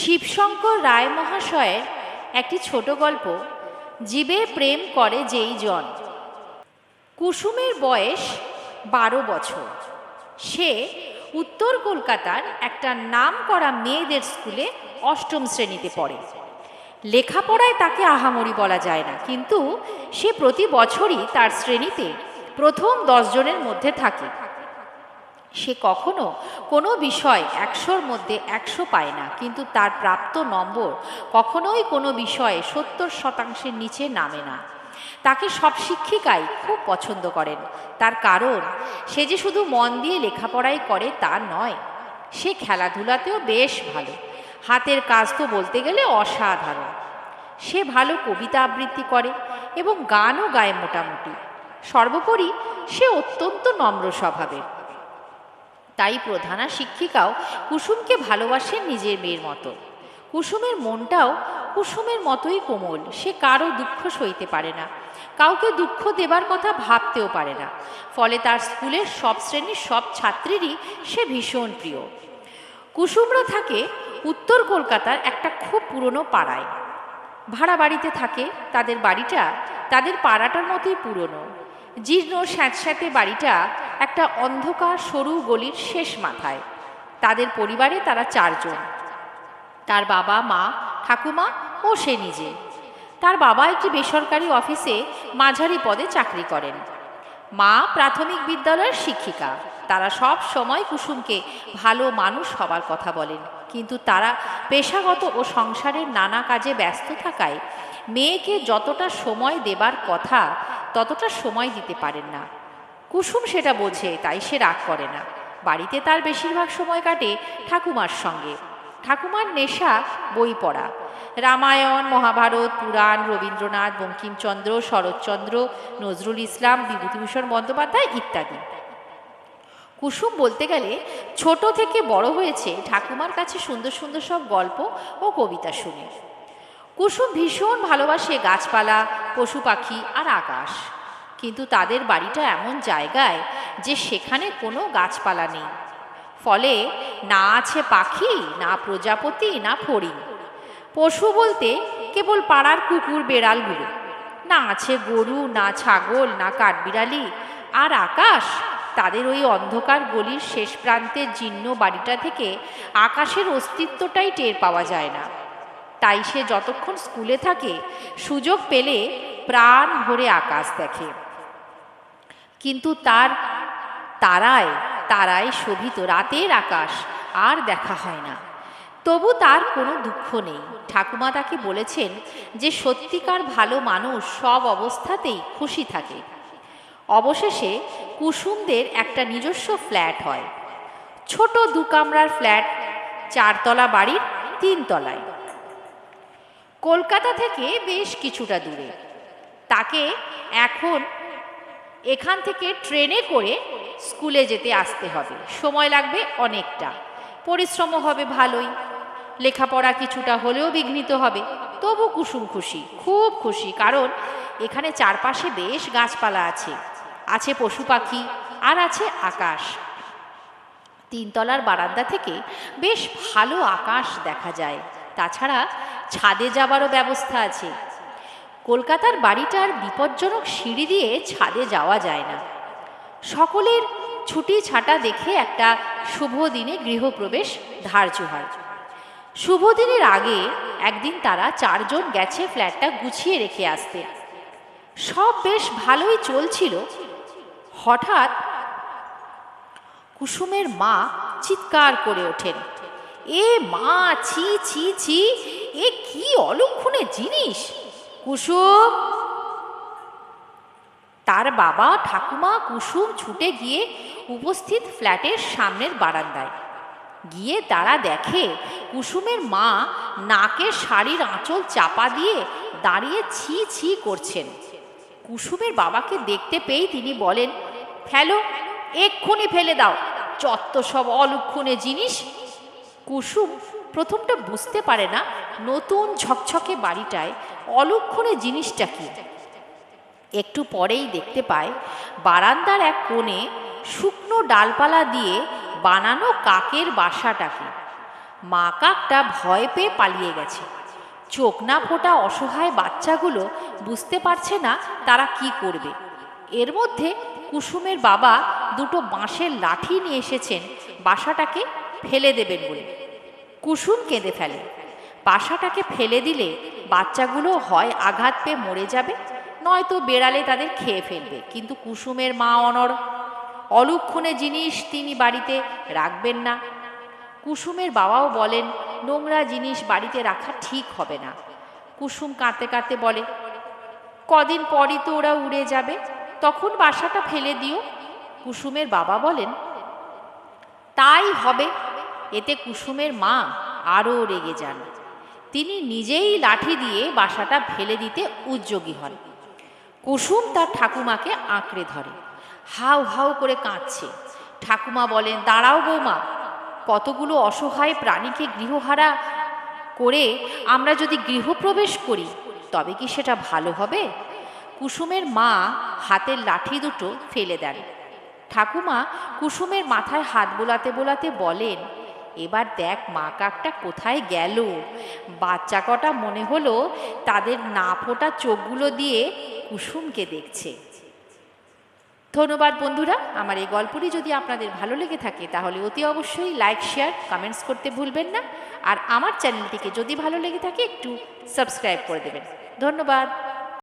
শিবশঙ্কর রায় মহাশয়ের একটি ছোট গল্প, জীবে প্রেম করে যেই জন। কুসুমের বয়স বারো বছর। সে উত্তর কলকাতার একটা নাম করা মেয়েদের স্কুলে অষ্টম শ্রেণীতে পড়ে। লেখাপড়ায় তাকে আহামরি বলা যায় না, কিন্তু সে প্রতি বছরই তার শ্রেণীতে প্রথম দশজনের মধ্যে থাকে। সে কখনো কোনো বিষয় একশোর মধ্যে একশো পায় না, কিন্তু তার প্রাপ্ত নম্বর কখনোই কোনো বিষয়ে সত্তর শতাংশের নিচে নামে না। তাকে সব শিক্ষিকাই খুব পছন্দ করেন। তার কারণ, সে যে শুধু মন দিয়ে লেখাপড়াই করে তা নয়, সে খেলাধুলাতেও বেশ ভালো। হাতের কাজ তো বলতে গেলে অসাধারণ। সে ভালো কবিতা আবৃত্তি করে এবং গানও গায় মোটামুটি। সর্বোপরি সে অত্যন্ত নম্র স্বভাবের। তাই প্রধানা শিক্ষিকাও কুসুমকে ভালোবাসেন নিজের মেয়ের মতো। কুসুমের মনটাও কুসুমের মতোই কোমল, সে কারও দুঃখ সইতে পারে না, কাউকে দুঃখ দেবার কথা ভাবতেও পারে না, ফলে তার স্কুলের সব শ্রেণির সব ছাত্রীরই সে ভীষণ প্রিয়। কুসুমরা থাকে উত্তর কলকাতার একটা খুব পুরনো পাড়ায়। ভাড়া বাড়িতে থাকে, তাদের বাড়িটা তাদের পাড়াটার মতোই পুরনো। জীর্ণ স্যাঁতস্যাঁতে বাড়িটা একটা অন্ধকার সরু গলির শেষ মাথায়। তাদের পরিবারে তারা চারজন। তার বাবা, মা, ঠাকুমা ও সে নিজে। তার বাবা একটি বেসরকারি অফিসে মাঝারি পদে চাকরি করেন। মা প্রাথমিক বিদ্যালয়ের শিক্ষিকা। তারা সব সময় কুসুমকে ভালো মানুষ হবার কথা বলেন। কিন্তু তারা পেশাগত ও সংসারের নানা কাজে ব্যস্ত থাকায় মেয়েকে যতটা সময় দেবার কথা ততটা সময় দিতে পারেন না। কুসুম সেটা বোঝে, তাই সে রাগ করে না। বাড়িতে তার বেশিরভাগ সময় কাটে ঠাকুমার সঙ্গে। ঠাকুমার নেশা বই পড়া। রামায়ণ, মহাভারত, পুরাণ, রবীন্দ্রনাথ, বঙ্কিমচন্দ্র, শরৎচন্দ্র, নজরুল ইসলাম, বিভূতিভূষণ বন্দ্যোপাধ্যায় ইত্যাদি। কুসুম বলতে গেলে ছোট থেকে বড় হয়েছে ঠাকুমার কাছে সুন্দর সুন্দর সব গল্প ও কবিতা শুনে। কুসুম ভীষণ ভালোবাসে গাছপালা, পশু পাখি আর আকাশ। কিন্তু তাদের বাড়িটা এমন জায়গায় যে সেখানে কোনো গাছপালা নেই। ফলে না আছে পাখি, না প্রজাপতি, না ফড়িং। পশু বলতে কেবল পাড়ার কুকুর বেড়ালগুলো। না আছে গরু, না ছাগল, না কাঠবিড়ালি। আর আকাশ, তাদের ওই অন্ধকার গলির শেষ প্রান্তের জীর্ণ বাড়িটা থেকে আকাশের অস্তিত্বটাই টের পাওয়া যায় না। তাই সে যতক্ষণ স্কুলে থাকে, সুযোগ পেলে প্রাণ ভরে আকাশ দেখে। কিন্তু তার তারায় তারায় শোভিত রাতের আকাশ আর দেখা হয় না। তবু তার কোনো দুঃখ নেই। ঠাকুমা তাকে বলেছেন যে সত্যিকার ভালো মানুষ সব অবস্থাতেই খুশি থাকে। অবশেষে কুসুমদের একটা নিজস্ব ফ্ল্যাট হয়। ছোট দু কামরার ফ্ল্যাট, চারতলা বাড়ির তিনতলায়। কলকাতা থেকে বেশ কিছুটা দূরে। তাকে এখন এখান থেকে ট্রেনে করে স্কুলে যেতে আসতে হবে। সময় লাগবে অনেকটা। পরিশ্রমও হবে ভালোই। লেখাপড়া কিছুটা হলেও বিঘ্নিত হবে। তবু কুসুম খুশি, খুব খুশি, কারণ এখানে চারপাশে বেশ গাছপালা আছে। আছে পশু পাখি আর আছে আকাশ। তিনতলার বারান্দা থেকে বেশ ভালো আকাশ দেখা যায়। তাছাড়া ছাদে যাবারও ব্যবস্থা আছে। কলকাতার বাড়িটার বিপজ্জনক সিঁড়ি দিয়ে ছাদে যাওয়া যায় না। সকলের ছুটি ছাটা দেখে একটা শুভ দিনে গৃহপ্রবেশ ধার্য হয়। শুভ দিনের আগে একদিন তারা চারজন গেছে ফ্ল্যাটটা গুছিয়ে রেখে আসতে। সব বেশ ভালোই চলছিল। হঠাৎ কুসুমের মা চিৎকার করে ওঠেন। এ মা, ছি ছি ছি, এ কি অলক্ষণে জিনিস? কুসুম। তার বাবা ঠাকুমা কুসুম ছুটে গিয়ে উপস্থিত ফ্ল্যাটের সামনের বারান্দায়। গিয়ে তারা দেখে কুসুমের মা নাকের শাড়ির আঁচল চাপা দিয়ে দাঁড়িয়ে ছি ছি করছেন। কুসুমের বাবাকে দেখতে পেয়েই তিনি বলেন, ফেলো, এক্ষুনি ফেলে দাও। চত্ব সব অলক্ষণে জিনিস কুসুম প্রথমটা বুঝতে পারে না নতুন ঝকঝকে বাড়িটায় অলক্ষণে জিনিসটা কি। একটু পরেই দেখতে পায় বারান্দার এক কোণে শুকনো ডালপালা দিয়ে বানানো কাকের বাসাটাকে। মা কাকটা ভয় পেয়ে পালিয়ে গেছে। চোখ না ফোটা অসহায় বাচ্চাগুলো বুঝতে পারছে না তারা কি করবে। এর মধ্যে কুসুমের বাবা দুটো বাঁশের লাঠি নিয়ে এসেছেন বাসাটাকে ফেলে দেবেন বলে। কুসুম কেঁদে ফেলে। বাসাটাকে ফেলে দিলে বাচ্চাগুলো হয় আঘাত পেয়ে মরে যাবে, নয়তো বেড়ালে তাদের খেয়ে ফেলবে। কিন্তু কুসুমের মা অনর অলুক্ষণে জিনিস তিনি বাড়িতে রাখবেন না। কুসুমের বাবাও বলেন, নোংরা জিনিস বাড়িতে রাখা ঠিক হবে না। কুসুম কাঁদতে কাঁদতে বলে, কদিন পরই তো ওরা উড়ে যাবে, তখন বাসাটা ফেলে দিও। কুসুমের বাবা বলেন তাই হবে, এতে কুসুমের মা আরও রেগে যান। তিনি নিজেই লাঠি দিয়ে বাসাটা ফেলে দিতে উদ্যোগী হন। কুসুম তার ঠাকুমাকে আঁকড়ে ধরে। হাউ হাউ করে কাঁদছে। ঠাকুমা বলেন, দাঁড়াও বৌমা, কতগুলো অসহায় প্রাণীকে গৃহহারা করে আমরা যদি গৃহপ্রবেশ করি, তবে কি সেটা ভালো হবে? কুসুমের মা হাতের লাঠি দুটো ফেলে দেন। ঠাকুমা কুসুমের মাথায় হাত বোলাতে বোলাতে বলেন, এবার দেখ মা কাকটা কোথায় গেল। বাচ্চা কটা মনে হলো তাদের না ফোটা চোখগুলো দিয়ে কুসুমকে দেখছে। ধন্যবাদ বন্ধুরা, আমার এই গল্পটি যদি আপনাদের ভালো লেগে থাকে তাহলে অতি অবশ্যই লাইক, শেয়ার, কমেন্টস করতে ভুলবেন না। আর আমার চ্যানেলটিকে যদি ভালো লেগে থাকে একটু সাবস্ক্রাইব করে দেবেন। ধন্যবাদ।